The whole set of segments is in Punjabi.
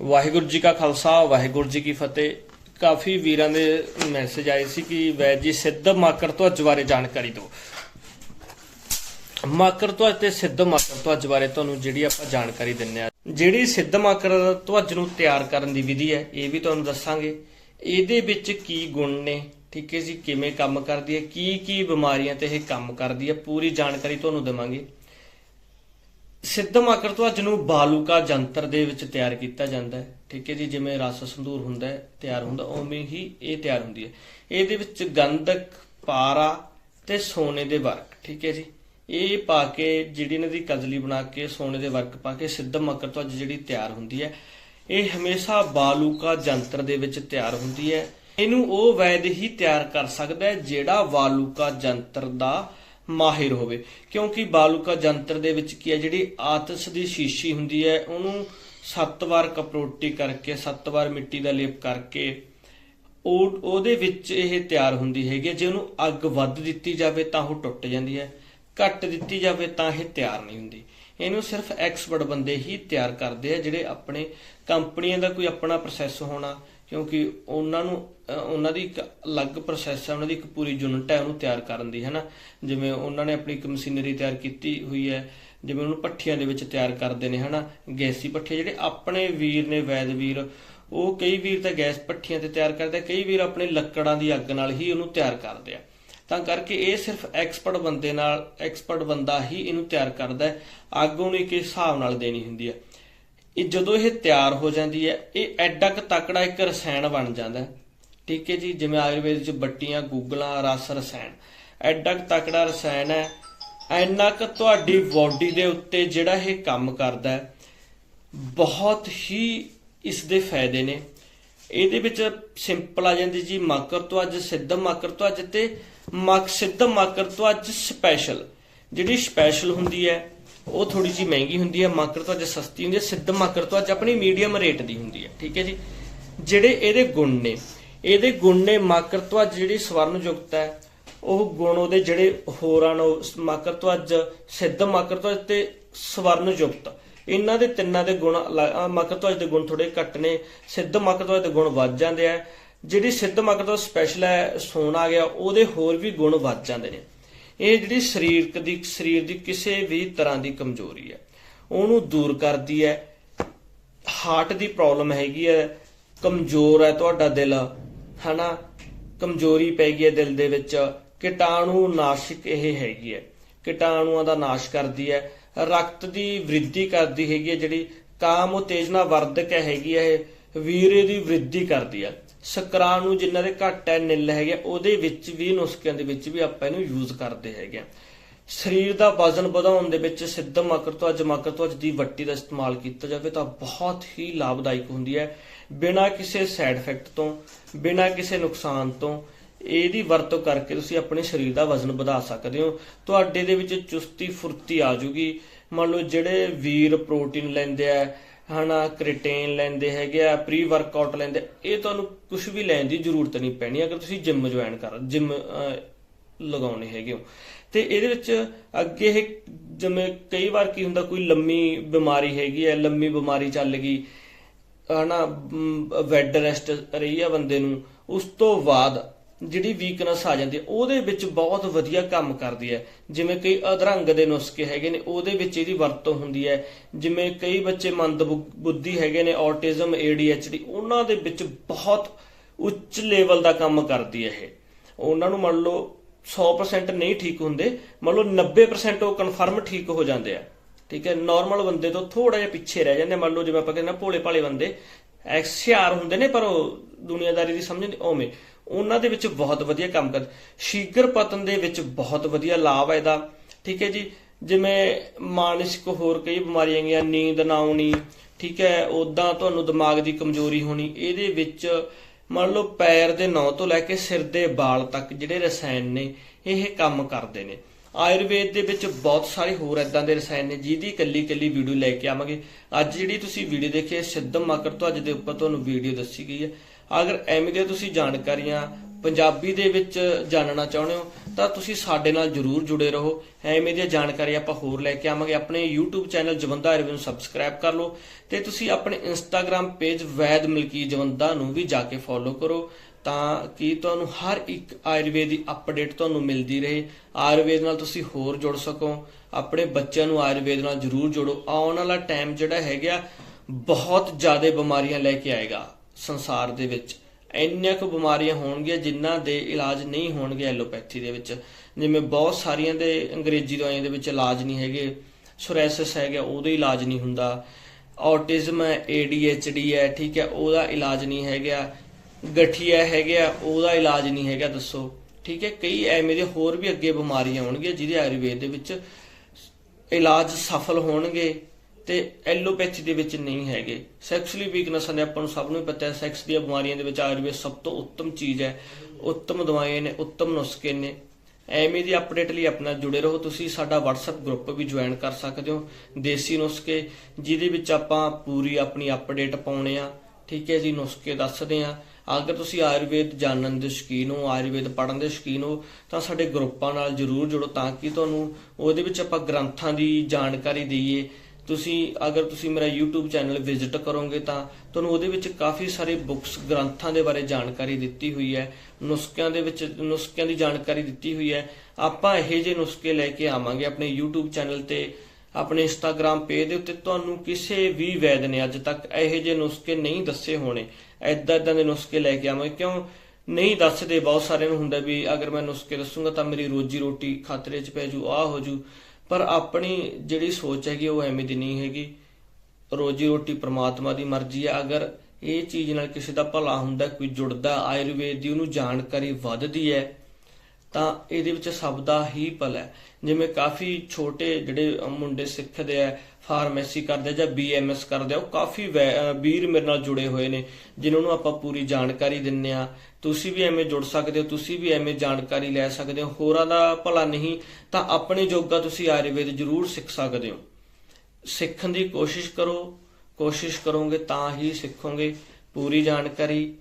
ਵਾਹਿਗੁਰੂ ਜੀ ਕਾ ਖਾਲਸਾ, ਵਾਹਿਗੁਰੂ ਜੀ ਕੀ ਫਤਿਹ। ਕਾਫੀ ਵੀਰਾਂ ਦੇ ਮੈਸੇਜ ਆਏ ਸੀ ਕਿ ਵੈਦ ਜੀ, ਸਿੱਧ ਮਾਕਰ ਤੋਂ ਅੱਜ ਬਾਰੇ ਜਾਣਕਾਰੀ ਦਿਓ। ਮਾਕਰ ਤੋਂ ਤੇ ਸਿੱਧ ਮਾਕਰ ਤੋਂ ਬਾਰੇ ਤੁਹਾਨੂੰ ਜਿਹੜੀ ਆਪਾਂ ਜਾਣਕਾਰੀ ਦਿੰਨੇ ਆ, ਜਿਹੜੀ ਸਿੱਧ ਮਾਕਰ ਤੋਂ ਨੂੰ ਤਿਆਰ ਕਰਨ ਦੀ ਵਿਧੀ ਹੈ, ਇਹ ਵੀ ਤੁਹਾਨੂੰ ਦੱਸਾਂਗੇ। ਇਹਦੇ ਵਿੱਚ ਕੀ ਗੁਣ ਨੇ, ਠੀਕ ਹੈ ਜੀ, ਕਿਵੇਂ ਕੰਮ ਕਰਦੀ ਹੈ ਕੀ ਕੀ ਬਿਮਾਰੀਆਂ ਤੇ ਇਹ ਕੰਮ ਕਰਦੀ ਹੈ, ਪੂਰੀ ਜਾਣਕਾਰੀ ਤੁਹਾਨੂੰ ਦੇਵਾਂਗੇ। ਸਿੱਧ ਮਾਕਰ ਤੋਂ ਨੂੰ ਬਾਲੂਕਾ ਜੰਤਰ ਦੇ ਵਿੱਚ ਤਿਆਰ ਕੀਤਾ ਜਾਂਦਾ ਹੈ। ਠੀਕ ਹੈ ਜੀ, ਜਿਵੇਂ ਰਸ ਸੰਦੂਰ ਹੁੰਦਾ ਹੈ, ਤਿਆਰ ਹੁੰਦਾ, ਉਵੇਂ ਹੀ ਇਹ ਤਿਆਰ ਹੁੰਦੀ ਹੈ। ਇਹਦੇ ਵਿੱਚ ਗੰਧਕ, ਪਾਰਾ ਤੇ ਸੋਨੇ ਦੇ ਵਰਕ, ਠੀਕ ਹੈ ਜੀ। ਇਹ ਪਾ ਕੇ, ਜਿਹੜੀ ਇਹਨਾਂ ਦੀ ਕਜਲੀ ਬਣਾ ਕੇ, ਸੋਨੇ ਦੇ ਵਰਕ ਪਾ ਕੇ ਸਿੱਧਮ ਮਾਕਰ ਤੋਂ ਜਿਹੜੀ ਤਿਆਰ ਹੁੰਦੀ ਹੈ, ਇਹ ਹਮੇਸ਼ਾ ਬਾਲੂਕਾ ਜੰਤਰ ਦੇ ਵਿੱਚ ਤਿਆਰ ਹੁੰਦੀ ਹੈ। ਇਹਨੂੰ ਉਹ ਵੈਦ ਹੀ ਤਿਆਰ ਕਰ ਸਕਦਾ ਹੈ, ਜਿਹੜਾ ਬਾਲੂਕਾ ਜੰਤਰ ਦਾ ਮਾਹਿਰ ਹੋਵੇ। ਕਿਉਂਕਿ ਬਾਲੂਕਾ ਜੰਤਰ ਦੇ ਵਿੱਚ ਕੀ ਹੈ, ਜਿਹੜੀ ਆਤਸ਼ ਦੀ ਸ਼ੀਸ਼ੀ ਹੁੰਦੀ ਹੈ, ਉਹਨੂੰ 7 ਵਾਰ ਕਪਰੋਟੀ ਕਰਕੇ 7 ਵਾਰ ਮਿੱਟੀ ਦਾ ਲੇਪ ਕਰਕੇ, ਉਹ ਉਹਦੇ ਵਿੱਚ ਇਹ ਤਿਆਰ ਹੁੰਦੀ ਹੈਗੀ ਹੈ। ਜੇ ਉਹਨੂੰ ਅੱਗ ਵੱਧ ਦਿੱਤੀ ਜਾਵੇ ਤਾਂ ਉਹ ਟੁੱਟ ਜਾਂਦੀ ਹੈ। ਘੱਟ ਦਿੱਤੀ ਜਾਵੇ ਤਾਂ ਇਹ ਤਿਆਰ ਨਹੀਂ ਹੁੰਦੀ। ਇਹਨੂੰ ਸਿਰਫ ਐਕਸਪਰਟ ਬੰਦੇ ਹੀ ਤਿਆਰ ਕਰਦੇ ਆ, ਜਿਹੜੇ ਆਪਣੇ ਕੰਪਨੀਆਂ ਦਾ ਕੋਈ ਆਪਣਾ ਪ੍ਰੋਸੈਸ ਹੋਣਾ ਕਿਉਂਕਿ ਉਹਨਾਂ ਨੂੰ ਉਹਨਾਂ ਦੀ ਇੱਕ ਅਲੱਗ ਪ੍ਰੋਸੈਸ ਹੈ, ਉਹਨਾਂ ਦੀ ਇੱਕ ਪੂਰੀ ਯੂਨਿਟ ਹੈ, ਉਹਨੂੰ ਤਿਆਰ ਕਰਨ ਦੀ, ਹੈਨਾ? ਜਿਵੇਂ ਉਹਨਾਂ ਨੇ ਆਪਣੀ ਇੱਕ ਮਸ਼ੀਨਰੀ ਤਿਆਰ ਕੀਤੀ ਹੋਈ ਹੈ, ਜਿਵੇਂ ਉਹਨੂੰ ਪੱਠੀਆਂ ਦੇ ਵਿੱਚ ਤਿਆਰ ਕਰਦੇ ਨੇ, ਹਨਾ? ਗੈਸੀ ਪੱਠੇ ਜਿਹੜੇ ਆਪਣੇ ਵੀਰ ਨੇ, ਵੈਦ ਵੀਰ, ਉਹ ਕਈ ਵੀਰ ਤਾਂ ਗੈਸ ਪੱਠੀਆਂ ਤੇ ਤਿਆਰ ਕਰਦੇ ਕਈ ਵੀਰ ਆਪਣੇ ਲੱਕੜਾਂ ਦੀ ਅੱਗ ਨਾਲ ਹੀ ਉਹਨੂੰ ਤਿਆਰ ਕਰਦੇ ਆ। ਤਾਂ ਕਰਕੇ ਇਹ ਸਿਰਫ ਐਕਸਪਰਟ ਬੰਦੇ ਨਾਲ, ਐਕਸਪਰਟ ਬੰਦਾ ਹੀ ਇਹਨੂੰ ਤਿਆਰ ਕਰਦਾ ਹੈ, ਅੱਗ ਉਹਨੂੰ ਇੱਕ ਹਿਸਾਬ ਨਾਲ ਦੇਣੀ ਹੁੰਦੀ ਹੈ। ਇਹ ਜਦੋਂ ਇਹ ਤਿਆਰ ਹੋ ਜਾਂਦੀ ਹੈ, ਇਹ ਐਡਾ ਕੁ ਤਕੜਾ ਇੱਕ ਰਸਾਇਣ ਬਣ ਜਾਂਦਾ ਹੈ। ਠੀਕ ਹੈ ਜੀ, ਜਿਵੇਂ ਆਯੁਰਵੇਦ ਚ ਬੱਟੀਆਂ, ਗੂਗਲਾਂ, ਰਸ ਰਸਾਇਣ। ਐਡਾ ਕੁ ਤਕੜਾ ਰਸਾਇਣ ਹੈ, ਐਨਾ ਕੁ ਤੁਹਾਡੀ ਬਾਡੀ ਦੇ ਉੱਤੇ ਜਿਹੜਾ ਇਹ ਕੰਮ ਕਰਦਾ ਹੈ, ਬਹੁਤ ਹੀ ਇਸ ਦੇ ਫਾਇਦੇ ਨੇ। ਇਹਦੇ ਵਿੱਚ ਸਿੰਪਲ ਆ ਜਾਂਦੀ ਜੀ, ਮਾਕਰ ਤੋਂ ਅੱਜ ਸਿੱਧ, ਮਾਕਰ ਤੋਂ ਅੱਜ ਤੇ ਮਕ, ਸਿੱਧ ਮਾਕਰ ਤੋਂ ਅੱਜ ਸਪੈਸ਼ਲ ਜਿਹੜੀ ਸਪੈਸ਼ਲ ਹੁੰਦੀ ਹੈ ਉਹ ਥੋੜੀ ਜੀ ਮਹਿੰਗੀ ਹੁੰਦੀ ਹੈ, ਮਾਕਰ ਤੋਂ ਅੱਜ ਸਸਤੀ ਹੁੰਦੀ ਹੈ, ਸਿੱਧ ਮਾਕਰ ਤੋਂ ਅੱਜ ਆਪਣੀ ਮੀਡੀਅਮ ਰੇਟ ਦੀ ਹੁੰਦੀ ਹੈ, ਠੀਕ ਹੈ ਜੀ। ਜਿਹੜੇ ਇਹਦੇ ਗੁਣ ਨੇ, ਇਹਦੇ ਗੁਣ ਨੇ ਮਾਕਰ ਤੋਂ ਅੱਜ ਜਿਹੜੀ ਸਵਰਨ ਯੁਕਤ ਹੈ, ਉਹ ਗੁਣ ਉਹਦੇ ਜਿਹੜੇ ਹੋਰਾਂ ਨੂੰ ਮਾਕਰ ਤੋਂ ਅੱਜ ਸਿੱਧ ਮਾਕਰ ਤੋਂ ਅੱਜ ਤੇ ਸਵਰਨ ਯੁਕਤ ਇਹਨਾਂ ਦੇ ਤਿੰਨਾਂ ਦੇ ਗੁਣ ਅਲੱਗ- ਮਾਕਰ ਤੋਂ ਅੱਜ ਦੇ ਗੁਣ ਥੋੜੇ ਘੱਟ ਨੇ, ਸਿੱਧ ਮਾਕਰ ਤੋਂ ਅੱਜ ਦੇ ਗੁਣ ਵੱਧ ਜਾਂਦੇ ਆ। ਜਿਹੜੀ ਸਿੱਧ ਮਾਕਰ ਤੋਂ ਸਪੈਸ਼ਲ ਹੈ, ਸੋਨਾ ਆ ਗਿਆ, ਉਹਦੇ ਹੋਰ ਵੀ ਗੁਣ ਵੱਧ ਜਾਂਦੇ ਨੇ। ਇਹ ਜਿਹੜੀ ਸਰੀਰਕ ਦੀ, ਸਰੀਰ ਦੀ ਕਿਸੇ ਵੀ ਤਰ੍ਹਾਂ ਦੀ ਕਮਜ਼ੋਰੀ ਹੈ, ਉਹਨੂੰ ਦੂਰ ਕਰਦੀ ਹੈ। ਹਾਰਟ ਦੀ ਪ੍ਰੋਬਲਮ ਹੈਗੀ ਹੈ, ਕਮਜ਼ੋਰ ਹੈ ਤੁਹਾਡਾ ਦਿਲ, ਹਨਾ? ਕਮਜ਼ੋਰੀ ਪੈ ਗਈ ਹੈ ਦਿਲ ਦੇ ਵਿੱਚ। ਕੀਟਾਣੂ ਨਾਸ਼ਕ ਇਹ ਹੈਗੀ ਹੈ। ਕੀਟਾਣੂਆਂ ਦਾ ਨਾਸ਼ ਕਰਦੀ ਹੈ। ਰਕਤ ਦੀ ਵ੍ਰਿੱਧੀ ਕਰਦੀ ਹੈਗੀ ਹੈ ਜਿਹੜੀ ਕਾਮ ਉਤੇਜਨਾ ਵਰਧਕ ਹੈਗੀ ਹੈ, ਇਹ ਵੀਰੇ ਦੀ ਵ੍ਰਿੱਧੀ ਕਰਦੀ ਹੈ। ਸ਼ੁਕਰਾਣੂ ਜਿਨ੍ਹਾਂ ਦੇ ਘੱਟ ਹੈ ਨਿਲ ਹੈਗੇ ਆ, ਉਹਦੇ ਵਿੱਚ ਵੀ ਨੁਸਖਿਆਂ ਦੇ ਵਿੱਚ ਵੀ ਆਪਾਂ ਇਹਨੂੰ ਯੂਜ਼ ਕਰਦੇ ਹੈਗੇ ਆ। ਸਰੀਰ ਦਾ ਵਜ਼ਨ ਵਧਾਉਣ ਦੇ ਵਿੱਚ ਸਿੱਧ ਮਕਰ ਤੋਂ ਅੱਜ ਦੀ ਵੱਟੀ ਦਾ ਇਸਤੇਮਾਲ ਕੀਤਾ ਜਾਵੇ ਤਾਂ ਬਹੁਤ ਹੀ ਲਾਭਦਾਇਕ ਹੁੰਦੀ ਹੈ। ਬਿਨਾਂ ਕਿਸੇ ਸਾਈਡ ਇਫੈਕਟ ਤੋਂ ਬਿਨਾਂ ਕਿਸੇ ਨੁਕਸਾਨ ਤੋਂ ਇਹਦੀ ਵਰਤੋਂ ਕਰਕੇ ਤੁਸੀਂ ਆਪਣੇ ਸਰੀਰ ਦਾ ਵਜ਼ਨ ਵਧਾ ਸਕਦੇ ਹੋ। ਤੁਹਾਡੇ ਦੇ ਵਿੱਚ ਚੁਸਤੀ ਫੁਰਤੀ ਆ ਜੂਗੀ ਮੰਨ ਲਓ ਜਿਹੜੇ ਵੀਰ ਪ੍ਰੋਟੀਨ ਲੈਂਦੇ ਆ ਹਨਾ ਕ੍ਰੀਟੇਨ ਲੈਂਦੇ ਹੈਗੇ ਆ ਪ੍ਰੀ ਵਰਕਆਊਟ ਲੈਂਦੇ ਇਹ ਤੁਹਾਨੂੰ ਕੁਝ ਵੀ ਲੈਣ ਦੀ ਜ਼ਰੂਰਤ ਨਹੀਂ ਪੈਣੀ, ਅਗਰ ਤੁਸੀਂ ਜਿਮ ਜੁਆਇਨ ਕਰ ਜਿਮ ਲਗਾਉਣੇ ਹੈਗੇ ਹੋ। ਤੇ ਇਹਦੇ ਵਿੱਚ ਅੱਗੇ ਇਹ ਜਿਵੇਂ ਕਈ ਵਾਰ ਕੀ ਹੁੰਦਾ, ਕੋਈ ਲੰਮੀ ਬਿਮਾਰੀ ਹੈਗੀ ਹੈ, ਲੰਮੀ ਬਿਮਾਰੀ ਚੱਲ ਗਈ, ਹਨਾ ਬੈੱਡ ਰੈਸਟ ਰਹੀ ਆ ਬੰਦੇ ਨੂੰ, ਉਸ ਤੋਂ ਬਾਅਦ ਜਿਹੜੀ ਵੀਕਨੈਸ ਆ ਜਾਂਦੀ ਹੈ, ਉਹਦੇ ਵਿੱਚ ਬਹੁਤ ਵਧੀਆ ਕੰਮ ਕਰਦੀ ਹੈ। ਜਿਵੇਂ ਕਈ ਅਧਰੰਗ ਦੇ ਨੁਸਖੇ ਹੈਗੇ ਨੇ, ਉਹਦੇ ਵਿੱਚ ਇਹਦੀ ਵਰਤੋਂ ਹੁੰਦੀ ਹੈ। ਜਿਵੇਂ ਕਈ ਬੱਚੇ ਮੰਦ ਬੁੱਧੀ ਹੈਗੇ ਨੇ ਆਟਿਜ਼ਮ ADHD ਉਹਨਾਂ ਦੇ ਵਿੱਚ ਬਹੁਤ ਉੱਚ ਲੈਵਲ ਦਾ ਕੰਮ ਕਰਦੀ ਹੈ ਇਹ। ਉਹਨਾਂ ਨੂੰ ਮੰਨ ਲਓ 100% ਨਹੀਂ ਠੀਕ ਹੁੰਦੇ, ਮੰਨ ਲਓ 90% ਉਹ ਕਨਫਰਮ ਠੀਕ ਹੋ ਜਾਂਦੇ ਆ। ਠੀਕ ਹੈ ਨਾਰਮਲ ਬੰਦੇ ਤੋਂ ਥੋੜਾ ਜਿਹਾ ਪਿੱਛੇ ਰਹਿ ਜਾਂਦੇ ਮੰਨ ਲਓ ਜਿਵੇਂ ਆਪਾਂ ਕਹਿੰਦੇ ਨਾ ਭੋਲੇ ਭਾਲੇ ਬੰਦੇ ਐਕਸਿਆਰ ਹੁੰਦੇ ਨੇ, ਪਰ ਉਹ ਦੁਨੀਆਦਾਰੀ ਦੀ ਸਮਝ ਨਹੀਂ ਓਵੇਂ ਉਹਨਾਂ ਦੇ ਵਿੱਚ ਬਹੁਤ ਵਧੀਆ ਕੰਮ ਕਰ ਸ਼ੀਗਰ ਪਤਨ ਦੇ ਵਿੱਚ ਬਹੁਤ ਵਧੀਆ ਲਾਭ ਹੈ ਇਹਦਾ। ਠੀਕ ਹੈ ਜੀ? ਜਿਵੇਂ ਮਾਨਸਿਕ ਹੋਰ ਕਈ ਬਿਮਾਰੀਆਂ ਹੈਗੀਆਂ, ਨੀਂਦ ਨਾ ਆਉਣੀ, ਠੀਕ ਹੈ? ਉਦਾਂ ਤੁਹਾਨੂੰ ਦਿਮਾਗ ਦੀ ਕਮਜ਼ੋਰੀ ਹੋਣੀ, ਇਹਦੇ ਵਿੱਚ ਮੰਨ ਲਓ ਪੈਰ ਦੇ ਨੌ ਤੋਂ ਲੈ ਕੇ ਸਿਰ ਦੇ ਵਾਲ ਤੱਕ ਜਿਹੜੇ ਰਸਾਇਣ ਨੇ, ਇਹ ਕੰਮ ਕਰਦੇ ਨੇ। ਆਯੁਰਵੇਦ ਦੇ ਵਿੱਚ ਬਹੁਤ ਸਾਰੇ ਹੋਰ ਇਦਾਂ ਦੇ ਰਸਾਇਣ ਨੇ, ਜਿਹਦੀ ਇਕੱਲੀ ਇਕੱਲੀ ਵੀਡੀਓ ਲੈ ਕੇ ਆਵਾਂਗੇ। ਅੱਜ ਜਿਹੜੀ ਤੁਸੀਂ ਵੀਡੀਓ ਦੇਖੀ ਹੈ, ਸਿੱਧਮ ਮਾਕਰ ਤੋਂ ਅੱਜ ਦੇ ਉੱਪਰ ਤੁਹਾਨੂੰ ਵੀਡੀਓ ਦੱਸੀ ਗਈ ਹੈ। ਅਗਰ ਐਵੇਂ ਦੀਆਂ ਤੁਸੀਂ ਜਾਣਕਾਰੀਆਂ ਪੰਜਾਬੀ ਦੇ ਵਿੱਚ ਜਾਣਨਾ ਚਾਹੁੰਦੇ ਹੋ, ਤਾਂ ਤੁਸੀਂ ਸਾਡੇ ਨਾਲ ਜਰੂਰ ਜੁੜੇ ਰਹੋ। ਐਵੇਂ ਦੀਆਂ ਜਾਣਕਾਰੀ ਆਪਾਂ ਹੋਰ ਲੈ ਕੇ ਆਵਾਂਗੇ। ਆਪਣੇ YouTube ਚੈਨਲ ਜਵੰਦਾ ਆਯੁਰਵੇਦ ਨੂੰ ਸਬਸਕ੍ਰਾਈਬ ਕਰ ਲਓ ਤੇ ਤੁਸੀਂ ਆਪਣੇ Instagram ਪੇਜ ਵੈਦ ਮਲਕੀ ਜਵੰਦਾ ਨੂੰ ਵੀ ਜਾ ਕੇ ਫੋਲੋ ਕਰੋ ਤਾਂ ਕਿ ਤੁਹਾਨੂੰ ਹਰ ਇੱਕ ਆਯੁਰਵੇਦ ਦੀ ਅਪਡੇਟ ਤੁਹਾਨੂੰ ਮਿਲਦੀ ਰਹੇ। ਆਯੁਰਵੇਦ ਨਾਲ ਤੁਸੀਂ ਹੋਰ ਜੁੜ ਸਕੋ। ਆਪਣੇ ਬੱਚਿਆਂ ਨੂੰ ਆਯੁਰਵੇਦ ਨਾਲ ਜਰੂਰ ਜੋੜੋ। ਆਉਣ ਵਾਲਾ ਟਾਈਮ ਜਿਹੜਾ ਹੈਗਾ, ਬਹੁਤ ਜ਼ਿਆਦਾ ਬਿਮਾਰੀਆਂ ਲੈ ਕੇ ਆਏਗਾ। ਸੰਸਾਰ ਦੇ ਵਿੱਚ ਇੰਨੀਆਂ ਕੁ ਬਿਮਾਰੀਆਂ ਹੋਣਗੀਆਂ ਜਿਨ੍ਹਾਂ ਦੇ ਇਲਾਜ ਨਹੀਂ ਹੋਣਗੇ ਐਲੋਪੈਥੀ ਦੇ ਵਿੱਚ। ਜਿਵੇਂ ਬਹੁਤ ਸਾਰੀਆਂ ਦੇ ਅੰਗਰੇਜ਼ੀ ਦਵਾਈਆਂ ਦੇ ਵਿੱਚ ਇਲਾਜ ਨਹੀਂ ਹੈਗੇ ਸੋਰੈਸਿਸ ਹੈਗਾ, ਉਹਦਾ ਇਲਾਜ ਨਹੀਂ ਹੁੰਦਾ। ਆਟਿਜ਼ਮ ਹੈ ADHD ਹੈ, ਠੀਕ ਹੈ, ਉਹਦਾ ਇਲਾਜ ਨਹੀਂ ਹੈਗਾ। ਗਠੀਆ ਹੈਗਾ, ਉਹਦਾ ਇਲਾਜ ਨਹੀਂ ਹੈਗਾ, ਦੱਸੋ। ਠੀਕ ਹੈ, ਕਈ ਐਵੇਂ ਦੇ ਹੋਰ ਵੀ ਅੱਗੇ ਬਿਮਾਰੀਆਂ ਹੋਣਗੀਆਂ ਜਿਹਦੇ ਆਯੁਰਵੇਦ ਦੇ ਵਿੱਚ ਇਲਾਜ ਸਫਲ ਹੋਣਗੇ। ਤੇ ਐਲੋਪੈਥੀ ਦੇ ਵਿੱਚ ਨਹੀਂ ਹੈਗੇ। ਸੈਕਸ਼ੂਅਲੀ ਵੀਕਨੈਸ ਨੇ ਆਪਾਂ ਨੂੰ ਸਭ ਨੂੰ ਹੀ ਪਤਾ ਹੈ ਸੈਕਸ ਦੀਆਂ ਬਿਮਾਰੀਆਂ ਦੇ ਵਿੱਚ ਆਯੁਰਵੇਦ ਸਭ ਤੋਂ ਉੱਤਮ ਚੀਜ਼ ਹੈ। ਉੱਤਮ ਦਵਾਈਆਂ ਨੇ, ਉੱਤਮ ਨੁਸਖੇ ਨੇ। ਐਵੇਂ ਦੀ ਅਪਡੇਟ ਲਈ ਆਪਣਾ ਜੁੜੇ ਰਹੋ ਤੁਸੀਂ। ਸਾਡਾ WhatsApp ਗਰੁੱਪ ਵੀ ਜੁਆਇਨ ਕਰ ਸਕਦੇ ਹੋ, ਦੇਸੀ ਨੁਸਖੇ, ਜਿਹਦੇ ਵਿੱਚ ਆਪਾਂ ਪੂਰੀ ਆਪਣੀ ਅਪਡੇਟ ਪਾਉਣੇ ਆ। ਠੀਕ ਹੈ ਜੀ, ਨੁਸਖੇ ਦੱਸਦੇ ਆ। ਅਗਰ ਤੁਸੀਂ ਆਯੁਰਵੇਦ ਜਾਣਨ ਦੇ ਸ਼ੌਕੀਨ ਹੋ, ਆਯੁਰਵੇਦ ਪੜ੍ਹਨ ਦੇ ਸ਼ੌਕੀਨ ਹੋ, ਤਾਂ ਸਾਡੇ ਗਰੁੱਪਾਂ ਨਾਲ ਜਰੂਰ ਜੁੜੋ ਤਾਂ ਕਿ ਤੁਹਾਨੂੰ ਉਹਦੇ ਵਿੱਚ ਆਪਾਂ ਗ੍ਰੰਥਾਂ ਦੀ ਜਾਣਕਾਰੀ ਦਈਏ। ਤੁਸੀਂ, ਅਗਰ ਤੁਸੀਂ ਮੇਰਾ YouTube ਚੈਨਲ ਵਿਜ਼ਿਟ ਕਰੋਗੇ ਤਾਂ ਤੁਹਾਨੂੰ ਉਹਦੇ ਵਿੱਚ ਕਾਫੀ ਸਾਰੇ ਬੁੱਕਸ ਗ੍ਰੰਥਾਂ ਦੇ ਬਾਰੇ ਜਾਣਕਾਰੀ ਦਿੱਤੀ ਹੋਈ ਹੈ, ਨੁਸਖਿਆਂ ਦੇ ਵਿੱਚ, ਨੁਸਖਿਆਂ ਦੀ ਜਾਣਕਾਰੀ ਦਿੱਤੀ ਹੋਈ ਹੈ। ਆਪਾਂ ਇਹੋ ਜਿਹੇ ਨੁਸਖੇ ਲੈ ਕੇ ਆਵਾਂਗੇ ਆਪਣੇ YouTube ਚੈਨਲ ਤੇ, ਆਪਣੇ Instagram ਪੇਜ ਦੇ ਉੱਤੇ। ਤੁਹਾਨੂੰ ਕਿਸੇ ਵੀ ਵੈਦ ਨੇ ਅੱਜ ਤੱਕ ਇਹੋ ਜਿਹੇ ਨੁਸਖੇ ਨਹੀਂ ਦੱਸੇ ਹੋਣੇ। ਐਦਾਂ ਐਦਾਂ ਦੇ ਨੁਸਖੇ ਲੈ ਕੇ ਆਵਾਂਗੇ। ਕਿਉਂ? ਨਹੀਂ ਦੱਸਦੇ, ਬਹੁਤ ਸਾਰਿਆਂ ਨੂੰ ਹੁੰਦਾ ਵੀ ਅਗਰ ਮੈਂ ਨੁਸਖੇ ਦੱਸੂਗਾ ਤਾਂ ਮੇਰੀ ਰੋਜੀ ਰੋਟੀ ਖਤਰੇ 'ਚ ਪੈ ਜੂ ਆ ਹੋ ਜੂ। ਪਰ ਆਪਣੀ ਜਿਹੜੀ ਸੋਚ ਹੈਗੀ ਉਹ ਐਵੇਂ ਦੀ ਨਹੀਂ ਹੈਗੀ। ਰੋਜੀ ਰੋਟੀ ਪ੍ਰਮਾਤਮਾ ਦੀ ਮਰਜ਼ੀ ਹੈ ਅਗਰ ਇਹ ਚੀਜ਼ ਨਾਲ ਕਿਸੇ ਦਾ ਭਲਾ ਹੁੰਦਾ, ਕੋਈ ਜੁੜਦਾ, ਆਯੁਰਵੇਦ ਦੀ ਉਹਨੂੰ ਜਾਣਕਾਰੀ ਵੱਧਦੀ ਹੈ, ਤਾਂ ਇਹਦੇ ਵਿੱਚ ਸਭ ਦਾ ਹੀ ਭਲਾ ਹੈ। ਜਿਵੇਂ ਕਾਫੀ ਛੋਟੇ ਜਿਹੜੇ ਮੁੰਡੇ ਸਿੱਖਦੇ ਆ ਫਾਰਮੇਸੀ ਕਰਦੇ ਜਾਂ ਬੀਐਮਐਸ ਕਰਦੇ ਉਹ ਕਾਫੀ ਵੀਰ ਮੇਰੇ ਨਾਲ ਜੁੜੇ ਹੋਏ ਨੇ, ਜਿਨ੍ਹਾਂ ਨੂੰ ਆਪਾਂ ਪੂਰੀ ਜਾਣਕਾਰੀ ਦਿੰਨੇ ਆ। ਤੁਸੀਂ ਵੀ ਐਵੇਂ ਜੁੜ ਸਕਦੇ ਹੋ, ਤੁਸੀਂ ਵੀ ਐਵੇਂ ਜਾਣਕਾਰੀ ਲੈ ਸਕਦੇ ਹੋ। ਹੋਰਾਂ ਦਾ ਭਲਾ ਨਹੀਂ, ਤਾਂ ਆਪਣੇ ਜੋਗਾ ਤੁਸੀਂ ਆਯੁਰਵੇਦ ਜ਼ਰੂਰ ਸਿੱਖ ਸਕਦੇ ਹੋ। ਸਿੱਖਣ ਦੀ ਕੋਸ਼ਿਸ਼ ਕਰੋ, ਕੋਸ਼ਿਸ਼ ਕਰੋਗੇ ਤਾਂ ਹੀ ਸਿੱਖੋਗੇ। ਪੂਰੀ ਜਾਣਕਾਰੀ,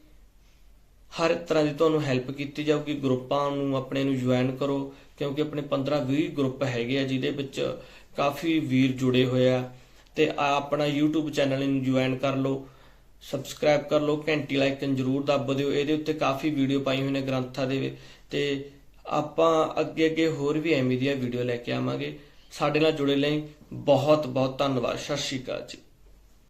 ਹਰ ਤਰ੍ਹਾਂ ਦੀ ਤੁਹਾਨੂੰ ਹੈਲਪ ਕੀਤੀ ਜਾਊਗੀ। ਗਰੁੱਪਾਂ ਨੂੰ ਆਪਣੇ ਨੂੰ ਜੁਆਇਨ ਕਰੋ, ਕਿਉਂਕਿ ਆਪਣੇ 15-20 ਗਰੁੱਪ ਹੈਗੇ ਆ, ਜਿਹਦੇ ਵਿੱਚ ਕਾਫੀ ਵੀਰ ਜੁੜੇ ਹੋਏ ਆ ਤੇ ਆਪਣਾ YouTube ਚੈਨਲ ਨੂੰ ਜੁਆਇਨ ਕਰ ਲਓ ਸਬਸਕ੍ਰਾਈਬ ਕਰ ਲਓ, ਘੰਟੀ ਲਾਈਕਨ ਜਰੂਰ ਦੱਬ ਦਿਓ, ਇਹਦੇ ਉੱਤੇ ਕਾਫੀ ਵੀਡੀਓ ਪਾਈ ਹੋਈ ਨੇ ਗ੍ਰੰਥਾਂ ਦੇ ਵਿੱਚ। ਤੇ ਆਪਾਂ ਅੱਗੇ ਅੱਗੇ ਹੋਰ ਵੀ ਐਵੇਂ ਦੀਆਂ ਵੀਡੀਓ ਲੈ ਕੇ ਆਵਾਂਗੇ। ਸਾਡੇ ਨਾਲ ਜੁੜੇ ਲਈ ਬਹੁਤ ਬਹੁਤ ਧੰਨਵਾਦ, ਸਤਿ ਸ਼੍ਰੀ ਅਕਾਲ ਜੀ।